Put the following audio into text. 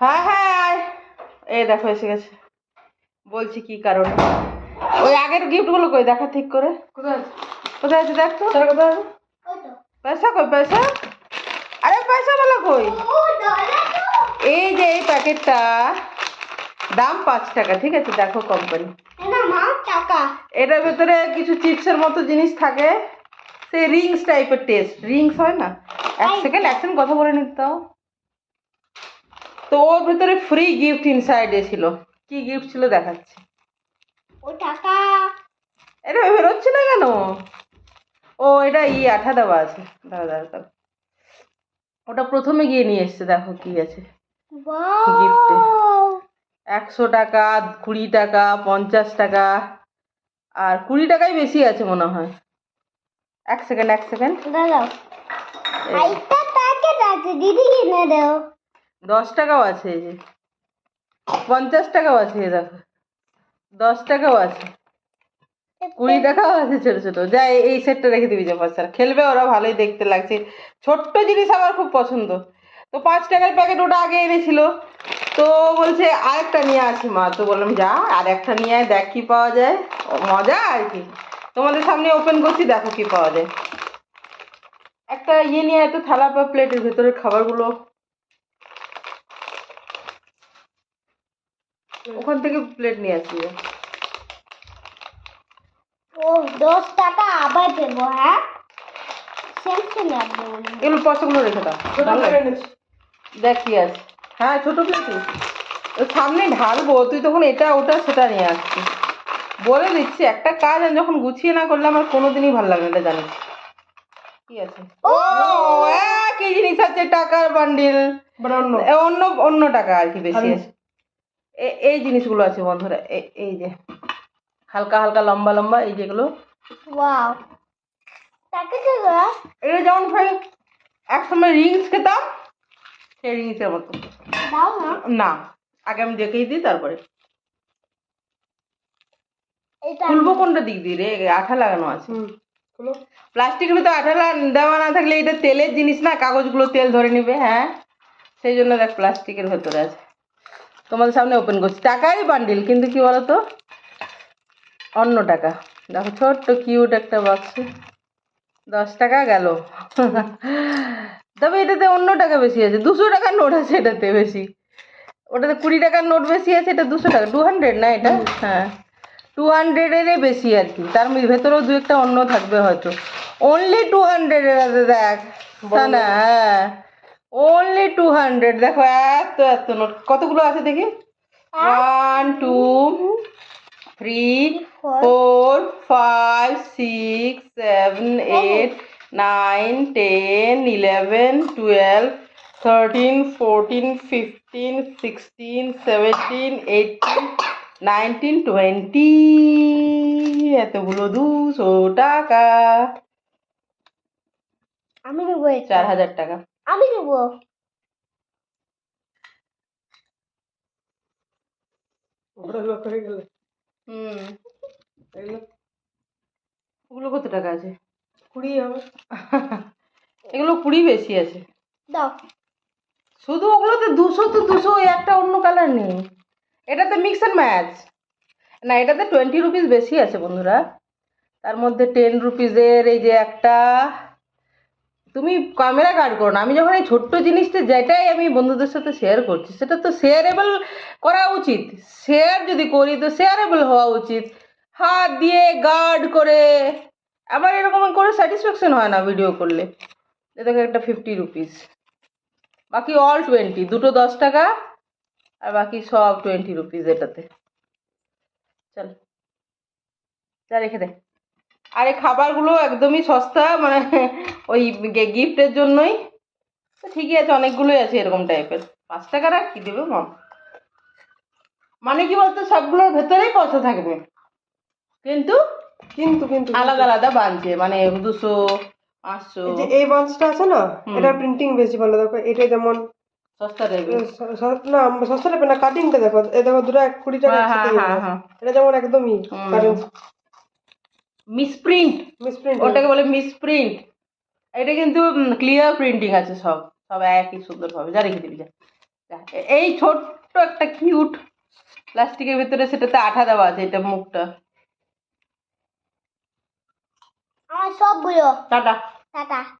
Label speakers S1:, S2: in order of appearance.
S1: হ্যাঁ হ্যাঁ আয়। এই দেখো এসে গেছে। বলছি কি কারণে? ওই আগের গিফটগুলো কই? দেখা ঠিক করে।
S2: কোথায় আছে?
S1: কোথায় আছে দেখ তো।
S2: কোথায়
S1: পয়সা কই পয়সা? আরে পয়সা বলো কই? এই যে এই প্যাকেটটা। দাম পাঁচ টাকা ঠিক আছে? দেখো কোম্পানি এটার ভেতরে কিছু চিপসের মতো জিনিস থাকে। সেই রিংস টাইপের টেস্ট রিংস হয় না? এক সেকেন্ড এক সেকেন্ড কথা বলে নিতে। তো ওর ভিতরে ফ্রি গিফট ইনসাইডে ছিল। কি গিফট ছিল দেখাচ্ছি। ও টাকা। এটা বেরোচ্ছে না কেন? ও এটা ই আঠা দেওয়া আছে। দাঁড়া দাঁড়া দাঁড়া। ওটা প্রথমে গিয়ে নিয়ে এসছে দেখো কি আছে। গিফটে একশো টাকা কুড়ি টাকা পঞ্চাশ টাকা। আর কুড়ি টাকাই বেশি আছে মনে হয়। এক সেকেন্ড এক সেকেন্ড।
S3: দিদি কিনে দেও।
S1: দশ টাকাও আছে এই যে। পঞ্চাশ টাকাও আছে এই দেখো। দশ টাকাও আছে। কুড়ি টাকাও আছে ছোট ছোট। যা এই- সেটটা রেখে দিবি যে বাচ্চারা খেলবে ওরা, ভালোই দেখতে লাগছে। ছোট্ট জিনিস আমার খুব পছন্দ। তো পাঁচ টাকার প্যাকেট ওটা আগে এনেছিল। তো বলছে, আরেকটা নিয়ে আসি মা। তো বললাম, যা, আর একটা নিয়ে আয়, দেখ কি পাওয়া যায়। মজা আর কি। তোমাদের সামনে ওপেন করছি, দেখো কি পাওয়া যায়। একটা ইয়ে নিয়ে এত থালা বা প্লেটের ভেতরে খাবারগুলো। ওখান থেকে প্লেট নিয়ে আসি।
S3: ও দশ টাকা আবার দেবো হ্যাঁ?
S1: এগুলো পয়সাগুলো রেখে দাও দেখ কি আছে। হ্যাঁ ছোট প্লেটই সামনে ঢালবো তুই তখন এটা ওটা সেটা নিয়ে আসছিস বলে দিচ্ছি একটা কাজ আমি যখন গুছিয়ে না করলে আমার কোনোদিনই ভালো লাগে না এটা জানিস। কি আছে? ও! একই জিনিস আছে টাকার বান্ডিল
S2: অন্য।
S1: অন্য অন্য টাকা আর কি বেশি আছে। এই জিনিসগুলো আছে বন্ধুরা এই যে হালকা হালকা লম্বা লম্বা এই যেগুলো। এটা যেমন ভাই এক সময় রিংস খেতাম সেই রিংসের মতো।
S3: না।
S1: আগে আমি দেখেই দিই তারপরে। খুলবো কোনটা দিক দিয়ে রে? আঠা লাগানো আছে। প্লাস্টিকের ভিতরে আঠা দেওয়া না থাকলে এটা তেলের জিনিস না কাগজগুলো তেল ধরে নিবে হ্যাঁ? সেই জন্য দেখ প্লাস্টিকের ভেতরে আছে। তোমাদের সামনে ওপেন করছি। টাকারই বান্ডিল কিন্তু কি বলতো? অন্য টাকা। দেখো ছোট্ট কিউট একটা বাক্স দশ টাকা গেল। তবে এটাতে অন্য টাকা বেশি আছে। দুশো টাকার নোট আছে এটাতে বেশি। ওটাতে কুড়ি টাকার নোট বেশি আছে এটা দুশো টাকা। টু হান্ড্রেড না এটা? হ্যাঁ। টু হান্ড্রেডেরই বেশি আর কি। তার ভেতরেও দু একটা অন্য থাকবে হয়তো। অনলি টু হান্ড্রেডের আছে দেখ। তা না হ্যাঁ। অনলি টু হান্ড্রেড দেখো এত এত নোট কতগুলো আছে দেখি? One two three four five six seven eight nine ten eleven twelve thirteen fourteen fifteen sixteen seventeen eighteen nineteen twenty এতগুলো দুশো টাকা।
S3: আমি
S1: চার হাজার টাকা।
S3: আমি নেব।
S1: ওগুলো কত টাকা আছে?
S2: কুড়ি হবে।
S1: এগুলো কুড়ি বেশি আছে।
S3: দাও।
S1: শুধু ওগুলোতে দুশো তো দুশো একটা অন্য কালার নেই। এটাতে মিক্স অ্যান্ড ম্যাচ না এটাতে টোয়েন্টি রুপিস বেশি আছে বন্ধুরা। তার মধ্যে টেন রুপিসের এই যে একটা তুমি ক্যামেরা কার্ড করো না। আমি যখন এই ছোট্ট জিনিসটা যেটাই আমি বন্ধুদের সাথে শেয়ার করছি, সেটা তো শেয়ারেবল করা উচিত। শেয়ার যদি করি তো শেয়ারেবল হওয়া উচিত। হাত দিয়ে গার্ড করে। আবার এরকম করে স্যাটিসফ্যাকশন হয় না ভিডিও করলে। এ দেখো একটা ফিফটি রুপিস বাকি অল টোয়েন্টি দুটো দশ টাকা, আর বাকি সব টোয়েন্টি রুপিস এটাতে। চল। যা রেখে দে। আর এই খাবারগুলো একদমই সস্তা মানে ওই গিফটের জন্যই। তো ঠিকই আছে অনেকগুলোই আছে এরকম টাইপের পাঁচ টাকার আর কি দেবে মা? মানে কি বলতো সবগুলোর ভেতরেই পয়সা থাকবে। কিন্তু
S2: কিন্তু কিন্তু
S1: আলাদা আলাদা বানছে মানে দুশো পাঁচশো।
S2: এই যে এই বান্সটা আছে না এটা প্রিন্টিং বেশি ভালো দেখো এটা যেমন
S1: সস্তা দেবে
S2: না সস্তা টাইপের না কাটিংটা দেখো এই দেখো দুটো এক কুড়ি টাকা
S1: হ্যাঁ হ্যাঁ হ্যাঁ
S2: এটা যেমন একদমই।
S1: মিসপ্রিন্ট
S2: মিসপ্রিন্ট
S1: ওটাকে বলে মিসপ্রিন্ট এটা কিন্তু ক্লিয়ার প্রিন্টিং আছে সব সব একই সুন্দরভাবে। যা রেখে দিবি যা। এই ছোট্ট একটা কিউট প্লাস্টিকের ভিতরে সেটাতে আঠা দেওয়া আছে এটা মুখটা।
S3: আমার সবগুলো
S1: টাটা।
S3: টাটা।